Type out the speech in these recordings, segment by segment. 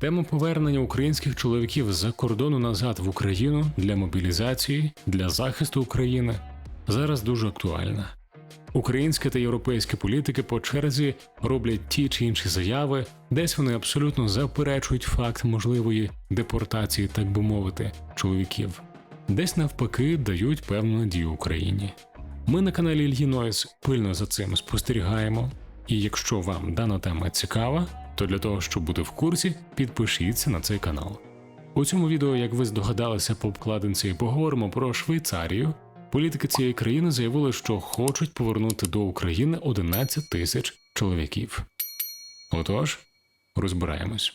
Тема повернення українських чоловіків з-за кордону назад в Україну для мобілізації, для захисту України зараз дуже актуальна. Українські та європейські політики по черзі роблять ті чи інші заяви, десь вони абсолютно заперечують факт можливої депортації, так би мовити, чоловіків, десь навпаки дають певну надію Україні. Ми на каналі Ільї Нойс пильно за цим спостерігаємо. І якщо вам дана тема цікава, то для того, щоб бути в курсі, підпишіться на цей канал. У цьому відео, як ви здогадалися по обкладинці, поговоримо про Швейцарію. Політики цієї країни заявили, що хочуть повернути до України 11 тисяч чоловіків. Отож, розбираємось.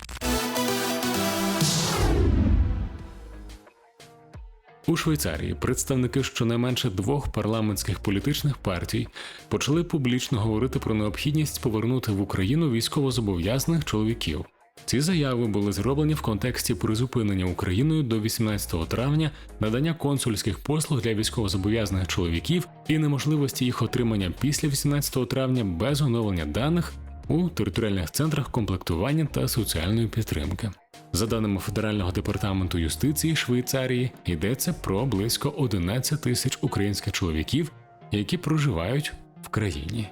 У Швейцарії представники щонайменше двох парламентських політичних партій почали публічно говорити про необхідність повернути в Україну військовозобов'язаних чоловіків. Ці заяви були зроблені в контексті призупинення Україною до 18 травня надання консульських послуг для військовозобов'язаних чоловіків і неможливості їх отримання після 18 травня без оновлення даних у територіальних центрах комплектування та соціальної підтримки. За даними Федерального департаменту юстиції Швейцарії, йдеться про близько 11 тисяч українських чоловіків, які проживають в країні.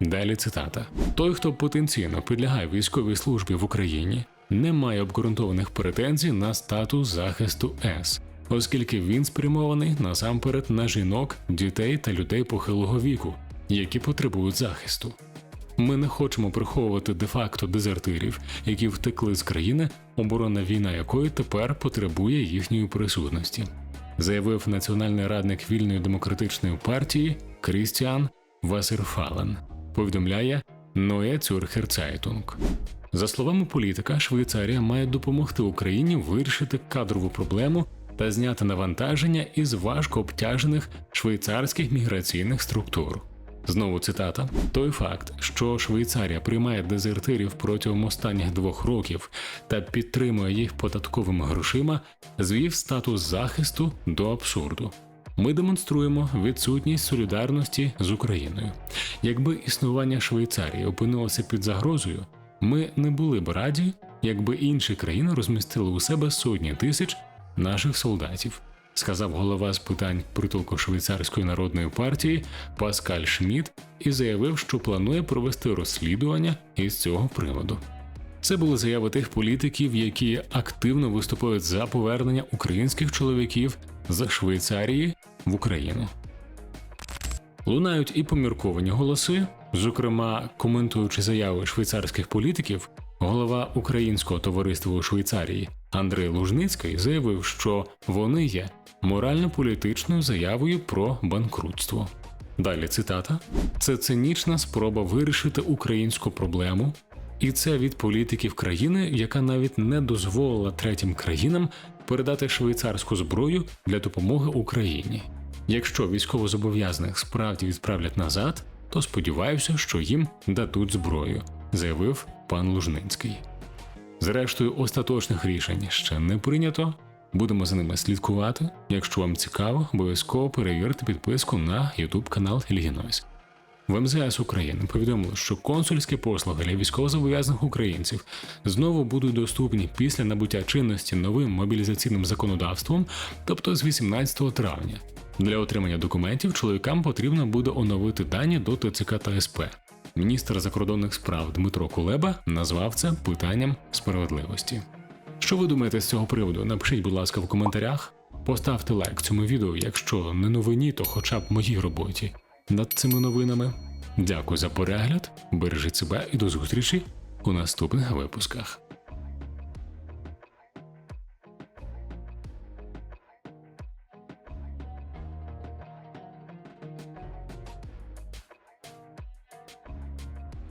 Далі цитата: той, хто потенційно підлягає військовій службі в Україні, не має обґрунтованих претензій на статус захисту С, оскільки він спрямований насамперед на жінок, дітей та людей похилого віку, які потребують захисту. Ми не хочемо приховувати де-факто дезертирів, які втекли з країни, оборонна війна якої тепер потребує їхньої присутності, заявив національний радник вільної демократичної партії Крістіан Васерфален. Повідомляє Zürcher Zeitung. За словами політика, Швейцарія має допомогти Україні вирішити кадрову проблему та зняти навантаження із важко обтяжених швейцарських міграційних структур. Знову цитата: той факт, що Швейцарія приймає дезертирів протягом останніх двох років та підтримує їх податковими грошима, звів статус захисту до абсурду. Ми демонструємо відсутність солідарності з Україною. Якби існування Швейцарії опинилося під загрозою, ми не були б раді, якби інші країни розмістили у себе сотні тисяч наших солдатів сказав голова з питань притулку швейцарської народної партії Паскаль Шмідт і заявив, що планує провести розслідування із цього приводу. Це були заяви тих політиків, які активно виступають за повернення українських чоловіків з Швейцарії в Україну. Лунають і помірковані голоси, зокрема, коментуючи заяви швейцарських політиків, голова Українського товариства у Швейцарії Андрей Лужницький заявив, що вони є морально-політичною заявою про банкрутство. Далі цитата: це цинічна спроба вирішити українську проблему, і це від політиків країни, яка навіть не дозволила третім країнам передати швейцарську зброю для допомоги Україні. Якщо військовозобов'язаних справді відправлять назад, то сподіваюся, що їм дадуть зброю, заявив пан Лужницький. Зрештою, остаточних рішень ще не прийнято. Будемо за ними слідкувати. Якщо вам цікаво, обов'язково перевірте підписку на YouTube канал Ільгінойс. В МЗС України повідомили, що консульські послуги для військовозобов'язаних українців знову будуть доступні після набуття чинності новим мобілізаційним законодавством, тобто з 18 травня. Для отримання документів чоловікам потрібно буде оновити дані до ТЦК та СП. Міністр закордонних справ Дмитро Кулеба назвав це питанням справедливості. Що ви думаєте з цього приводу? Напишіть, будь ласка, в коментарях. Поставте лайк цьому відео, якщо не новині, то хоча б моїй роботі над цими новинами. Дякую за перегляд, бережіть себе і до зустрічі у наступних випусках.